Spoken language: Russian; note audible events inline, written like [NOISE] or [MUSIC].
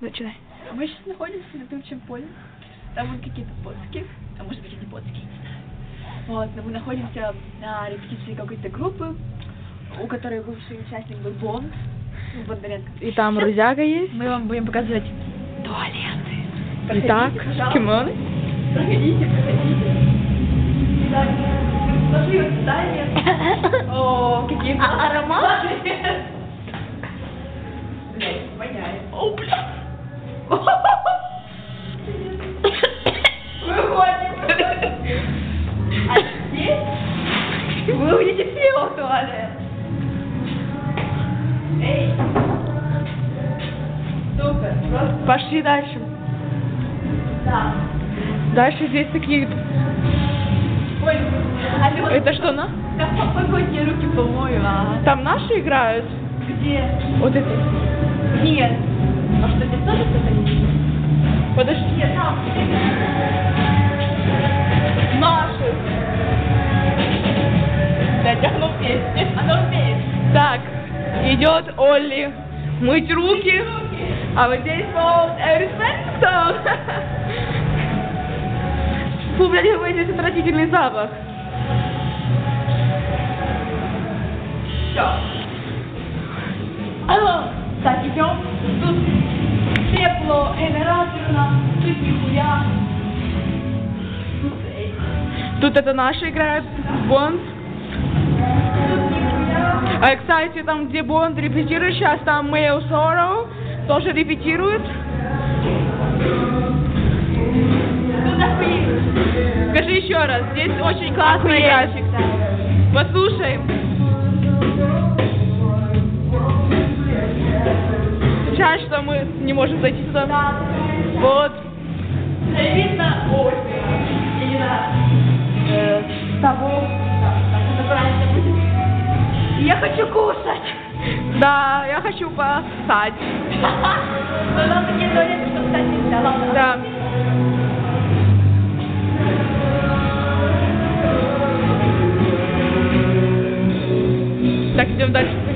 Начинай. Мы сейчас находимся на тучем поле. Там вот какие-то поцки, а может быть и не знаю. Вот, но мы находимся на репетиции какой-то группы, у которой бывший участник был Бонд, ну, Бондаренко. И там Рузяга есть. Мы вам будем показывать туалеты. Итак, пожалуйста. кем он? Проходите, проходите. Итак, пошли в здание. [LAUGHS] О, какие А вы увидите все в туалет. Эй. Супер, просто Пошли дальше. да. Дальше здесь такие... Ой, алло. Это что, на? Да погоди, руки помою, а. Там наши играют? Где? Вот это. Нет. А что, здесь тоже кто-то есть? Подожди. Нет, там. Так, идет Олли мыть руки. А вот здесь Эрис Мэнсон. Фу, блядь, какой здесь отвратительный запах. Все. Алло. Так, идем. Тут тепло, энераторно, тут нихуя. Тут, это наши играют, Бонд. А, кстати, там, где Бонд репетирует сейчас, там Мэйл Сороу тоже репетирует. Скажи еще раз, здесь очень классно играть. Послушай. Жаль, что мы не можем зайти туда. Да. Вот. Я хочу кушать. Да, я хочу поссать. Но нам такие туалеты, что встать нельзя. Ладно. Да. Так, идем дальше.